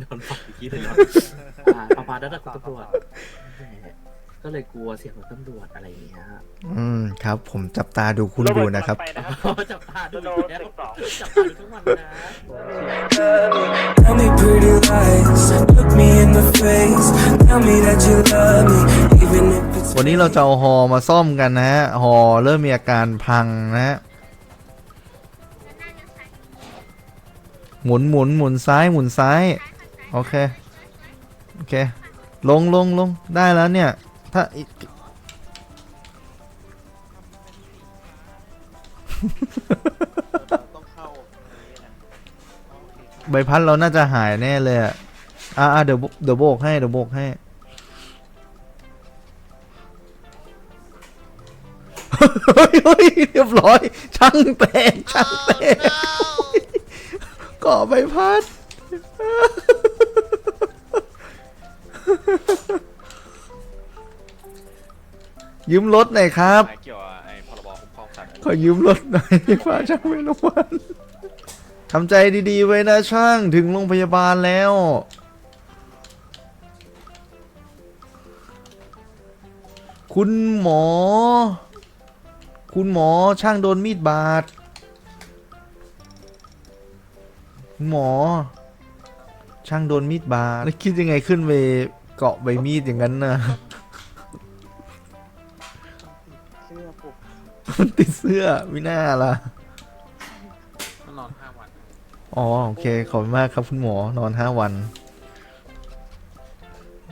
โดนฝังอีกทีเลยเนาะอ่าประมาณนั้นนะคุณตำรวจแหมก็เลยกลัวเสียงของตำรวจอะไรอย่างเงี้ยฮะอืมครับ ผมจับตาดูคุณดูนะครับ ไปนะครับ จับตาดูอีกแล้วจับตาดูทั้งวันนะ Tell me pretty lies, look me in the face. Tell me that you love me, even if it's วันนี้เราจะเอาฮอมาซ่อมกันนะฮะ ฮอเริ่มมีอาการพังนะฮะ หมุนหมุนหมุนซ้ายหมุนซ้าย โอเค โอเค ลงลงลงได้แล้วเนี่ย ถ้าอีกต้องเข้าอย่างนี้นะโอเคครับใบพัดเราน่าจะหายแน่เลยอะอะอะเดี๋ยวเดี๋ยวโบกให้เดี๋ยวโบกให้ เฮ้ยเฮ้ยเรียบร้อย ช่างแตกช่างแตก ก่อใบพัด ยืมรถหน่อยครับ เกี่ยวกับไอ้พรบคุ้มครองสัตว์ขอยืมรถหน่อยฟ้าช่างไม่รบกวนทำใจดีๆไว้นะช่างถึงโรงพยาบาลแล้ว คุณหมอ คุณหมอช่างโดนมีดบาด หมอ ช่างโดนมีดบาดแล้วคิดยังไงขึ้นไปเกาะใบมีดอย่างนั้นน่ะเสื้อผมมันติดเสื้อไม่น่าล่ะ ต้องนอนห้าวัน อ๋อ โอเค ขอบคุณมากครับคุณหมอนอนห้าวัน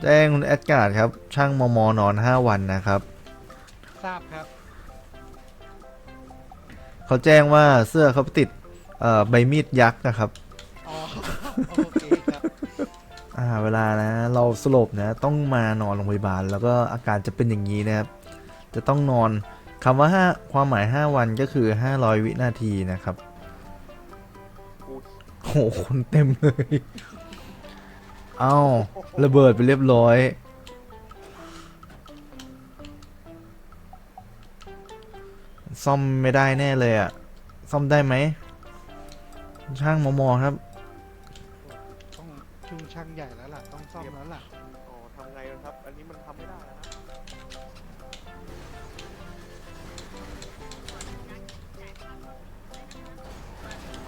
แจ้งคุณแอดการ์ดครับ ช่างมมนอนห้าวันนะครับ ทราบครับ เขาแจ้งว่าเสื้อเขาไปติดเอ่อใบมีดยักษ์นะครับอ๋อ โอเคครับ อ่าเวลานะเราสลบนะต้องมานอนโรงพยาบาล แล้วก็อาการจะเป็นอย่างนี้นะครับ จะต้องนอนคำว่าห้าความหมาย 5 วันก็คือ 500 วินาทีนะครับโอ้โหคนเต็มเลย เอ้าระเบิดไปเรียบร้อย ซ่อมไม่ได้แน่เลยอะซ่อมได้ไหม ช่างมอมอครับ ชุงช่างใหญ่แล้วล่ะ ต้องซ่อมแล้วล่ะ อ๋อทำไงกันครับ อันนี้มันทำไม่ได้แล้วนะ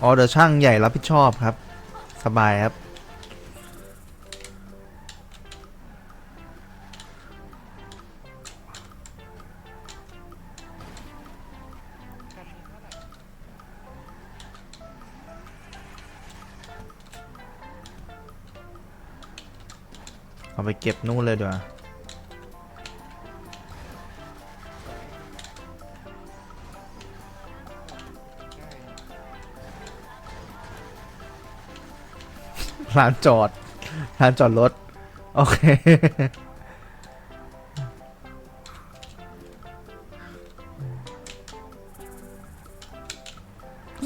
อ๋อเดี๋ยวช่างใหญ่รับผิดชอบครับ สบายครับ เอาไปเก็บนู่นเลยดีกว่าร้านจอดร้านจอดรถ โอเค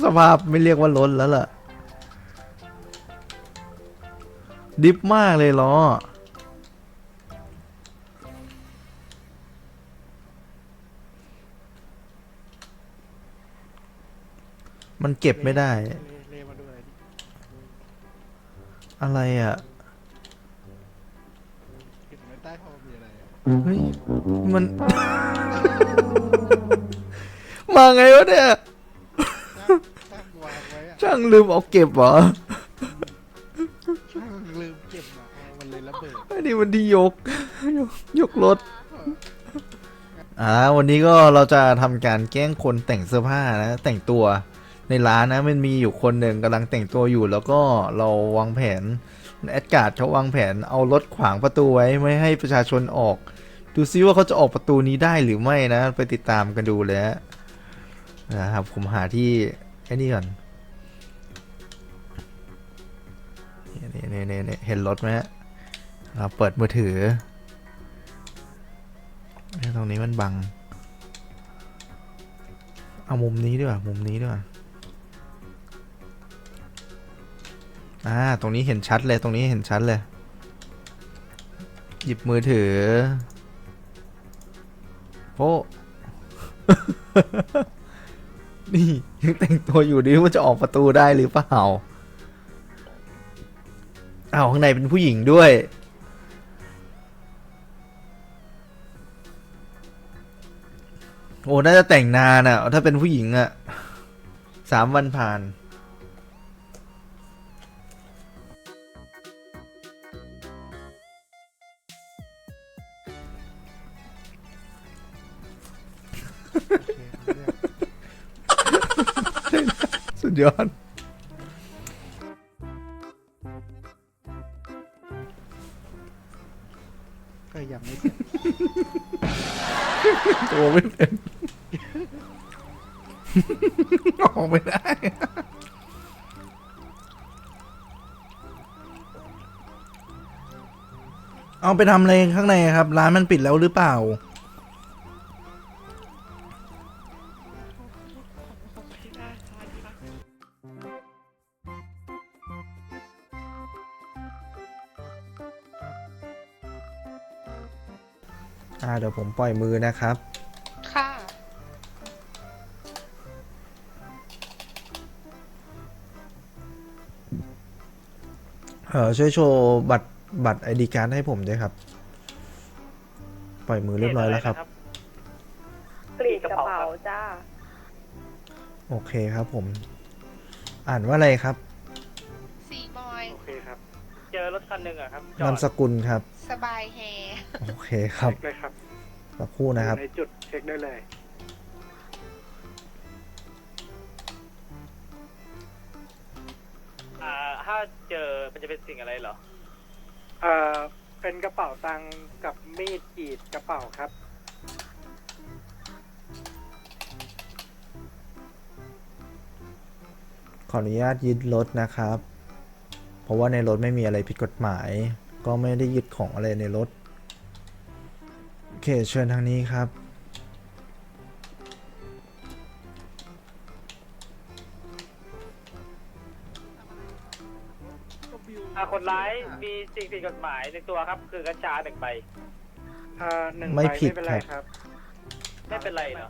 สภาพไม่เรียกว่ารถแล้วล่ะ ดิฟมากเลยล้อ มันเก็บไม่ได้ เลเลมาดูอะไรดิอะไรอะ เห็นไหมใต้ท้องมีอะไรอะเฮ้ย มัน มาไงวะเนี่ย ช่างช่างวางไว้อะช่างลืมเอาเก็บเหรอ ช่างลืมเก็บอะเอามันเลยระเบิดอันนี้มันที่ยก ยกยกรถ อ่า วันนี้ก็เราจะทำการแกล้งคนแต่งเสื้อผ้านะ แต่งตัว ในร้านนะมันมีอยู่คนหนึ่งกำลังแต่งตัวอยู่แล้วก็เราวางแผนแอดการ์ดเขาวางแผนเอารถขวางประตูไว้ไม่ให้ประชาชนออก ดูซิว่าเขาจะออกประตูนี้ได้หรือไม่นะ ไปติดตามกันดูเลยฮะนะครับผมหาที่ไอ้นี่ก่อนนี่นี่นี่เห็นรถไหมฮะเราเปิดมือถือเอ้ตรงนี้มันบัง เอามุมนี้ดีกว่า มุมนี้ดีกว่า อ่าตรงนี้เห็นชัดเลยตรงนี้เห็นชัดเลย หยิบมือถือโอ้นี่ยังแต่งตัวอยู่ดิว่าจะออกประตูได้หรือเปล่าเอาข้างในเป็นผู้หญิงด้วย โอ้ น่าจะแต่งนานอะ ถ้าเป็นผู้หญิงอะสามวันผ่าน ดยอดก็ยังไม่เสร็จตัวไม่เป็นออกไม่ได้ เอาไปทำอะไรข้างในครับ ร้านมันปิดแล้วหรือเปล่า ยวผมปล่อยมือนะครับ ค่ะ เออช่วยโชว์บัตรบัตรไอดีการ์ดให้ผมด้วยครับ ปล่อยมือเรียบร้อยแล้วครับ กรีดกระเป๋าจ้า โอเคครับผม อ่านว่าอะไรครับ สีมอย โอเคครับ เจอรถคันหนึ่งอะครับนามสกุลครับ สบายแฮ โอเคครับเช็คเลยครับ สักครู่นะครับ ในจุดเช็คได้เลย อ่าถ้าเจอมันจะเป็นสิ่งอะไรเหรอ เอ่อ เป็นกระเป๋าตังค์กับมีดกรีดกระเป๋าครับ ขออนุญาตยึดรถนะครับ เพราะว่าในรถไม่มีอะไรผิดกฎหมาย ก็ไม่ได้ยึดของอะไรในรถโอ เค เชิญทางนี้ครับ อ่าคนร้ายมีสิ่งผิดกฎหมายในตัวครับ คือกัญชาหนึ่งใบอ่าหนึ่งไม่ใบผิด ไม่เป็นไรครับครับไม่เป็นไรเหรอ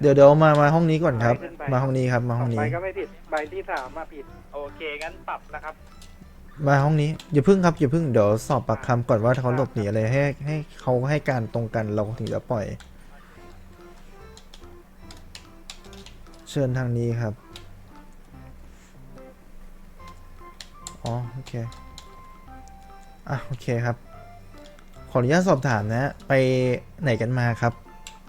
เดี๋ยวเดี๋ยวมามาห้องนี้ก่อนครับไปขึ้นไปมาห้องนี้ครับ มาห้องใบนี้ก็ไม่ผิด ใบที่สามมาผิด โอเค งั้นปรับนะครับ มาห้องนี้อย่าพึ่งครับอย่าพึ่งเดี๋ยวสอบปากคำก่อนว่าเขาหลบหนีอะไรให้ให้เขาให้การตรงกันเราถึงจะปล่อย เชิญทางนี้ครับอ๋อโอเคอะโอเคครับ ขออนุญาตสอบถามนะ ไปไหนกันมาครับ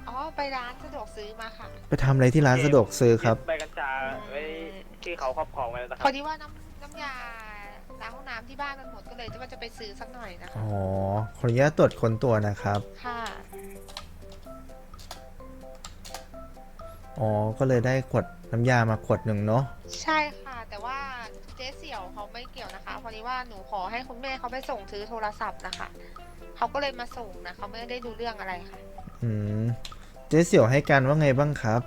อ๋อ ไปร้านสะดวกซื้อมาค่ะ ไปทำอะไรที่ร้านสะดวกซื้อครับ ใบกัญชาไว้ที่เขาครอบครองไว้แล้วนะคพอรับดีว่าน้ำน้ำยา ล้างห้องน้ำที่บ้านมันหมดก็เลยว่าจะไปซื้อสักหน่อยนะคะอ๋อขออนุญาตตรวจค้นตัวนะครับ ค่ะ อ๋อ ก็เลยได้ขวดน้ำยามาขวดหนึ่งเนาะ ใช่ค่ะ แต่ว่าเจ๊เสี่ยวเขาไม่เกี่ยวนะคะพอดีว่าหนูขอให้คุณแม่เขาไปส่งซื้อโทรศัพท์นะคะเขาก็เลยมาส่งนะเขาไม่ได้ดูเรื่องอะไรค่ะ อืม เจ๊เสี่ยวให้การว่าไงบ้างครับ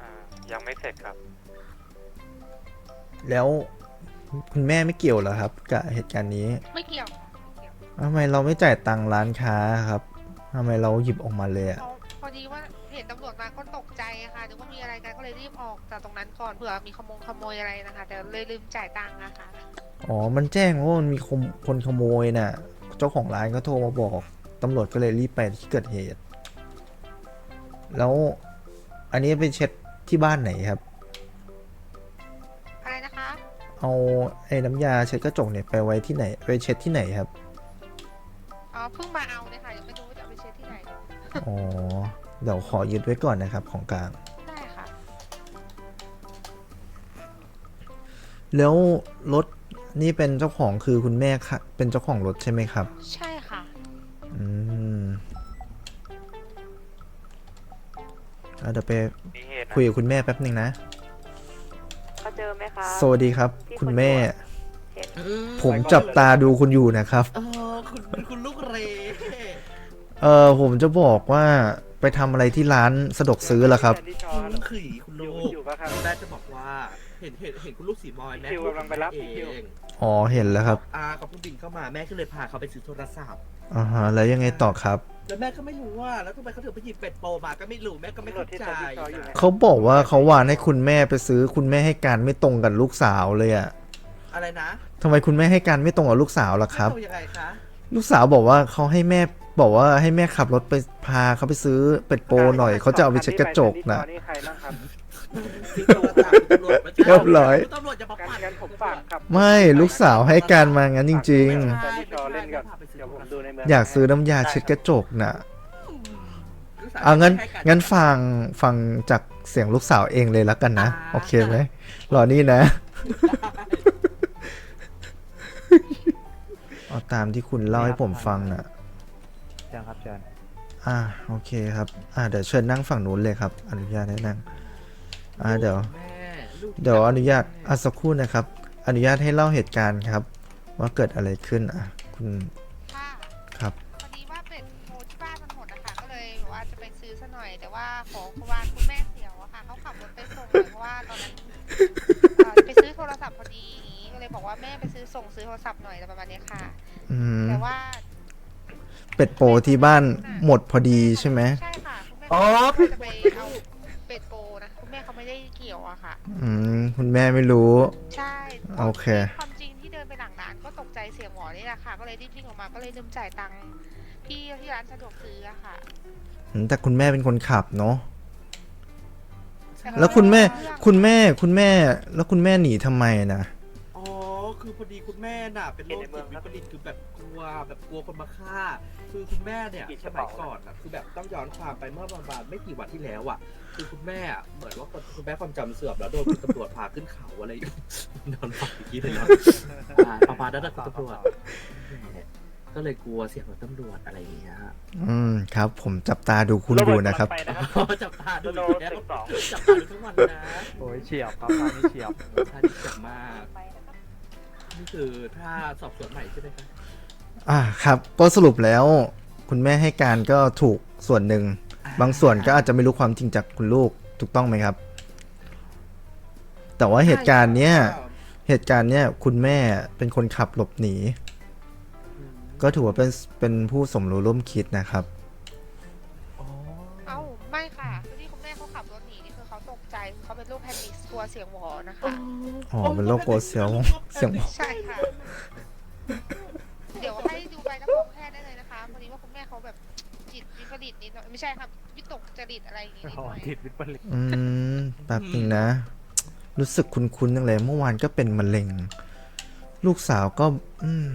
อ่ายังไม่เสร็จครับ แล้วคุณแม่ไม่เกี่ยวเหรอครับ กับเหตุการณ์นี้ไม่เกี่ยวค่ะไม่เกี่ยวทำไมเราไม่จ่ายตังค์ร้านค้าครับทำไมเราหยิบออกมาเลยอะเขาพอดีว่าเห็นตำรวจมาก็ตกใจอะค่ะนึกว่ามีอะไรกันก็เลยรีบออกจากตรงนั้นก่อนเผื่อมีขโมงขโมยอะไรนะคะ แต่เลยลืมจ่ายตังค์อะค่ะอ๋อ มันแจ้งว่ามันมีคนคนขโมยน่ะ เจ้าของร้านก็โทรมาบอกตำรวจก็เลยรีบไปที่เกิดเหตุ แล้วอันนี้ไปเช็ดที่บ้านไหนครับอะไรนะคะ เอาไอ้น้ำยาเช็ดกระจกเนี่ยไปไว้ที่ไหนไปเช็ดที่ไหนครับ อ๋อเพิ่งมาเอาเนี่ยค่ะยังไม่รู้ว่าจะเอาไปเช็ดที่ไหน อ๋อ เดี๋ยวขอยึดไว้ก่อนนะครับของกลาง ได้ค่ะ แล้วรถนี่เป็นเจ้าของคือคุณแม่ค่ะ เป็นเจ้าของรถใช่ไหมครับ ใช่ค่ะ อืมอะเดี๋ยวไปมีเหตุนะคุยกับคุณแม่แป๊บหนึ่งนะ เขาเจอไหมคะสวัสดีครับ คุณแม่ ผมจับตาดูคุณอยู่นะครับ เออคุณคุณลูกเรเออผมจะบอกว่าไปทำอะไรที่ร้านสะดวกซื้อล่ะครับแนดี้ชอคุณขี่คุณลูกอยู่ปะครับ แม่จะบอกว่า เห็นเห็นเห็นคุณลูกสีมอยแม่คิวกำลังไปรับเอคิว ง อ๋อเห็นแล้วครับอาเขาเพิ่งบินเข้ามาแม่ก็เลยพาเขาไปซื้อโทรศัพท์ อ่าฮะแล้วยังไงต่อครับ แล้วแม่ก็ไม่รู้ว่าแล้วทำไมเขาถึงไปหยิบเป็ดโปมาก็ไม่รู้แม่ก็ไม่เข้าใจตำรวจที่แนดี้ชออยู่ไหนนะเขาบอกว่าเขาวานให้คุณแม่ไปซื้อคุณแม่ให้การไม่ตรงกับลูกสาวเลยอะอะไรนะทำไมคุณแม่ให้การไม่ตรงกับลูกสาวล่ะครับไม่ต้องยังไงคะลูกสาวบอกว่าเขาให้แม่บอกว่าให้แม่ขับรถไปพาเขาไปซื้อเป็ดโปหน่อยเขาจะเอาไปเช็ดกระจกนะ เรียบร้อยคุณตำรวจอย่ามางั้นปั่นงั้นผมฝากครับไม่ลูกสาวให้การมางั้นจริงแนดี้ชอเล่นกับเดี๋ยวผมดูในเมืองๆ อยากซื้อน้ำยาเช็ดกระจกน่ะลูกสาวเอางั้นให้การงั้นฟังฟังจากเสียงลูกสาวเองเลยแล้วกันนะอ่าโอเคไหมรอนี่นะ เอาตามที่คุณเล่าให้ผมฟังน่ะ เชิญครับเชิญอ่าโอเคครับ อ่าเดี๋ยวเชิญนั่งฝั่งนู้นเลยครับ อนุญาตให้นั่ง อ่าเดี๋ยวแม่ลูกเดี๋ยวอนุญาตอะสักครู่นะครับ อนุญาตให้เล่าเหตุการณ์ครับ ว่าเกิดอะไรขึ้นอะคุณค่ะครับพอดีว่าเป็ดโมที่บ้านมันหมดนะคะก็เลยบอกว่าจะไปซื้อซะหน่อย แต่ว่าขอขวานคุณแม่เสียวอะค่ะเขาขับรถไปส่งเลยเพราะว่าตอนนั้นเอ่อไปซื้อโทรศัพท์พอดีอย่างนี้ก็เลยบอกว่าแม่ไปซื้อส่งซื้อโทรศัพท์หน่อยอะไรประมาณเนี้ยค่ะ อืมแต่ว่า เป็ดโปรที่บ้านหมดพอดีใช่ไหม ใช่ค่ะคุณแม่อ๋อเขาจะไปเอา ม่เขาไม่ได้เกี่ยวอะค่ะ อืมคุณแม่ไม่รู้ ใช่โอเค ความจริงที่เดินไปหลังร้านก็ตกใจเสียงหมอนี่แหละค่ะ ก็เลยรีบวิ่งออกมาก็เลยลืมจ่ายตังค์พี่ที่ร้านสะดวกซื้ออะค่ะอืมแต่คุณแม่เป็นคนขับเนาะต่ก็แล้วคุณแม่เรื่องคุณแม่คุณแม่ แล้วคุณแม่หนีทำไมนะอ๋อ คือพอดีคุณแม่น่ะ เป็นโรคจิตวิปริตคือแบบกลัวแบบกลัวคนมาฆ่า คือคุณแม่เนี่ยสมัยก่อนอะคือแบบต้องย้อนความไปเมื่อประมาณไม่กี่วันที่แล้วอะ คือคุณแม่อะเหมือนว่าคนคุณแม่ความจำเสื่อมแล้วโดนคุณตำรวจพาขึ้นเขาอะไรอยู่นอนฝันเมื่อกี้เลยเนาะอ่าประมาณนั้นนะคุณตำรวจก็เลยกลัวเสียงของตำรวจอะไรอย่างเงี้ยอืมครับ ผมจับตาดูคุณอยู่นะครับไปนะครับอ๋อจับตาดูโดอีนกแล้วสิบสองจับตาดูทั้งวันเลยนะโอ้ยเฉียบครับตอนนี้เฉียบท่าดีจับมาก นี่คือถ้าสอบสวนใหม่ใช่ไหมคะอ่าครับก็สรุปแล้ว คุณแม่ให้การก็ถูกส่วนหนึ่ง บางส่วนก็อาจจะไม่รู้ความจริงจากคุณลูกถูกต้องไหมครับ แต่ว่าเหตุการณ์เนี้ยเหตุการณ์เนี้ยคุณแม่เป็นคนขับหลบหนี ก็ถือว่าเป็นเป็นผู้สมรู้ร่วมคิดนะครับ เสียงหวอนะคะ อ๋อเป็นโรคโกลัวเสียวเสียงใช่ค่ะ เดี๋ยวให้ดูใบรับรองแพทย์ได้เลยนะคะพอดีว่าคุณแม่เขาแบบจิตวิปริตนิดหน่อยไม่ใช่ครับวิตกจริตอะไรอย่างงี้นิดหอ๋อน่อยผิดวิปริตอืมแป๊บนึงนะ รู้สึกคุ้นๆจังเลยเมื่อวานก็เป็นมะเร็ง ลูกสาวก็ อืม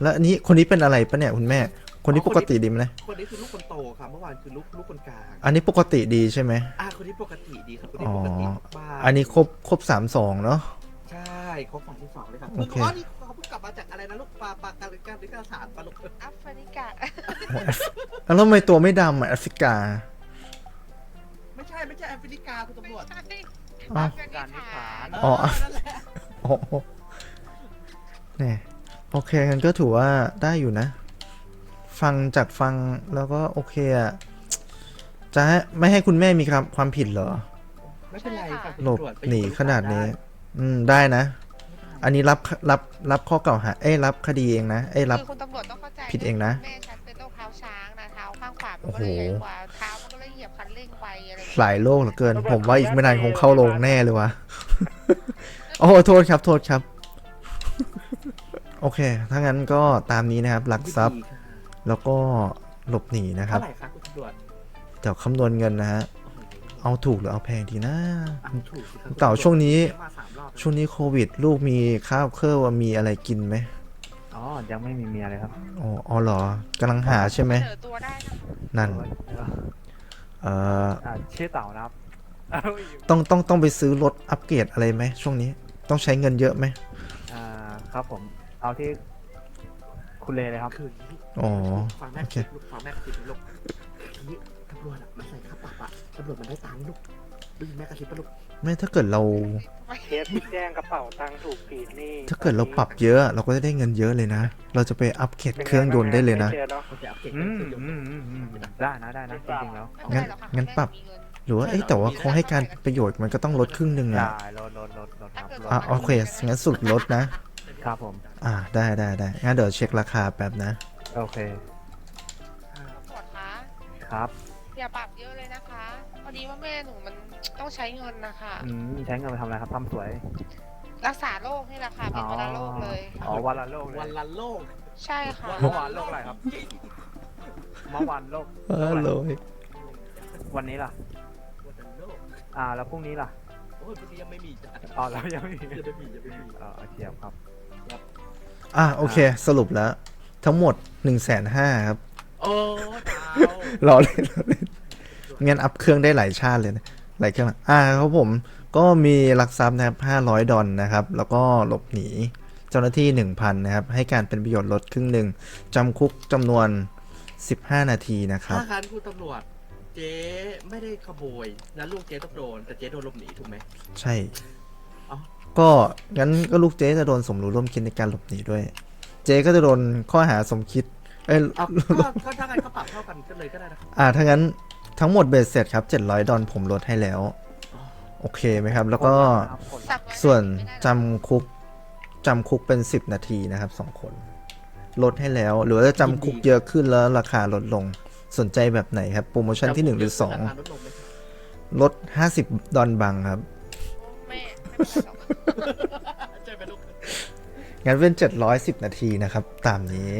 แล้วอันนี้คนนี้เป็นอะไรปะเนี่ยคุณแม่ คนนี้ปกติดีไหมนะคนนี้คือลูกคนโตค่ะเมื่อวานคือลูกลูกคนกลางอันนี้ปกติดีใช่ไหมอ่าคนนี้ปกติดีครับคนนี้ปกติมากอันนี้ครบครบสามสองเนาะ ใช่ครบสองที่สองเลยครับโอเค อ๋อนี่เขาเพิ่งกลับมาจากอะไรนะลูกปลาปลาการการวิการสารปลาลูกอัฟริกา แล้วทำไมตัวไม่ดำอะแอฟริกา ไม่ใช่ไม่ใช่แอฟริกาคุณตำรวจไม่ใช่อ้าวอัฟริกาอ๋อ นั่นแหละโอ้โหเนี่ยโอเคกันก็ถือว่าได้อยู่นะ ฟังจากฟังแล้วก็โอเคอะจะให้ไม่ให้คุณแม่มีความความผิดเหรอ ไม่เป็นไรค่ะคุณหลบตำรวจไปหนีอยู่ขนาดนี้ได้อืมได้นะ อันนี้รับรับรับข้อกล่าวหา เอ้ยรับคดีเองนะ เอ้ยรับ คือคุณตำรวจต้องเข้าใจผิดเองนะ แม่ฉันเป็นโรคเท้าช้างนะเท้าข้างขวามันก็เลยใหญ่กว่าเท้ามันก็เลยเหยียบคันเร่งไปอะไรอย่างหเงี้ยลายโลกเหลือเกิน ผมว่าอีกไม่นานคงเข้าโรงแน่เลยวะ โอ้โหโทษครับ โทษครับ โอเค ถ้างั้นก็ตามนี้นะครับลักทรัพย์ดีค่ะ แล้วก็หลบหนีนะคเท่ารับไหร่คะคุณตำรวจเดี๋ยวคำนวณเงินนะฮะโอ้โหเอาถูกหรือเอาแพงดีนะเอาถูกสิครับเต่าช่วงนี้มาสามรอบแล้วช่วงนี้โควิด ลูกมีข้าวเครื่อมีอะไรกินไหมอ๋อ ยังไม่มีเมียเลยครับอ๋ออ๋อเหรอกำลังหาใช่ไหมเสนอตัวได้นะคะนั่นเอ่ออ่าชื่อเต่านะครับเอ้ยต้องต้องต้องไปซื้อรถอัปเกรดอะไรไหมช่วงนี้ต้องใช้เงินเยอะไหมอ่าครับผม เอาที่ คุณเลเลยครับ คืนนี้อ๋อฟังแม่โอเค คิดลูกฟังแม่คิดลูกนี่ตำรวจอะมาใส่ค่าปรับอะตำรวจมันได้ตังค์ลูกได้ยินแม่กระซิบปะลูกไม่ถ้าเกิดเราเคสที่แจ้งกระเป๋าตังค์ถูกกรีดนี่ถ้าเกิดเราปรับเยอะเราก็จะได้เงินเยอะเลยนะ เราจะไปอัปเกรดเครื่องยนต์ได้เลยนะ ม่จอเอเขาจะอัปเกรดอืมเครื่องยนต์อืมอืมอืมได้นะได้นะจริงๆแล้วไม่เป็นไรหรอกค่ะงั้นคุณแม่ปรับมีเงินหรือว่าเอ้ยแต่ว่าเขาให้การประโยชน์มันก็ต้องลดครึ่งหนึ่งได้อะลดลดลดลดครับลดอะโอเคงั้นสุดลดนะ ครับผม อ่าได้ได้ได้งั้นเดี๋ยวเช็คราคาแป๊บนะ โอเคปวดคะครับอย่าปรับเยอะเลยนะคะ พอดีว่าแม่หนูมันต้องใช้เงินนะคะ อืมใช้เงินไปทำอะไรครับทำสวย รักษาโรคนี่แหละค่ะ เป็นวัณโรคเลย อ๋อวันละโลกเลวันยละโลกใช่ค่ะ เมื่อวานโลกอะไรครับเมื่อวานโลก เออเลยวันนี้ล่ะ วันละโลกอ่า แล้วพรุ่งนี้ล่ะ โอ้ยพรุ่งนี้ยังไม่มีจ้ะอ๋อแล้วยังไม่มียังไม่มียังไม่มี เออเทียบครับ อะโอเค สรุปแล้ว ทั้งหมด1นึ่งแสนห้าครับ โอ้ดาวรอเล่นรอเล่นงั้นอัพเครื่องได้หลายชาติเลยนะ หลายเครื่องอ่าครับผม ก็มีลักทรัพย์นะครับ500ดอลนะครับ แล้วก็หลบหนีเจ้าหน้าที่ 1,000 นะครับ ให้การเป็นประโยชน์ลดครึ่งหนึ่งจำคุกจำนวน 15 นาทีนะครับ ถ้าคันคุณตำรวจ เจ๊ไม่ได้ขโมยแล้วลูกเจ๊ต้องโดน แต่เจ๊โดนหลบหนีถูกไหม ใช่เอ้า ก็งั้นก็ลูกเจ๊จะโดนสมรู้ร่วมคิดในการหลบหนีด้วย เจ๊ก็จะโดนข้อหาสมคิด เอ้ยเอาก็ก็ถ้างั้นก็ปรับเท่ากันก็เลยก็ได้นะครับอ่าถ้างั้นทั้งหมดเบ็ดเสร็จครับ 700 ดอลผมลดให้แล้ว โอเคไหมครับ แล้วก็สับไส่วนไม่ได้หรอกจำคุกจำคุกเป็น 10 นาทีนะครับสองคน ลดให้แล้ว หรือว่าจะจำคุกเยอะขึ้นแล้วราคาลดลงสนใจแบบไหนครับ โปรโมชั่นที่ 1 หรือราคาลดลงไหม2ลด 50 ดอลบังครับ ใช่ไหมลูกงั้นเป็น710นาทีนะครับ ตามนี้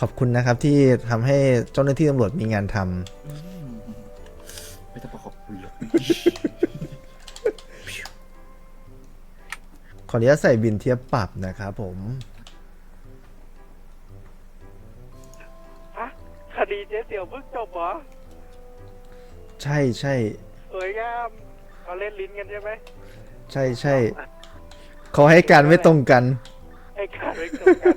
ขอบคุณนะครับที่ทำให้เจ้าหน้าที่ตำรวจมีงานทำอืมไม่ต้องประกอบคุยหรอกขออนุญาตใส่บินเทียบปรับนะครับผมคดีเจ๊เสี่ยวเพิ่งจบเหรอ ใช่ใช่สวยงามเขาเล่นลิ้นกันใช่ไหม ใช่ใช่เขาให้การไม่ตรงกัน ให้การไม่ตรงกัน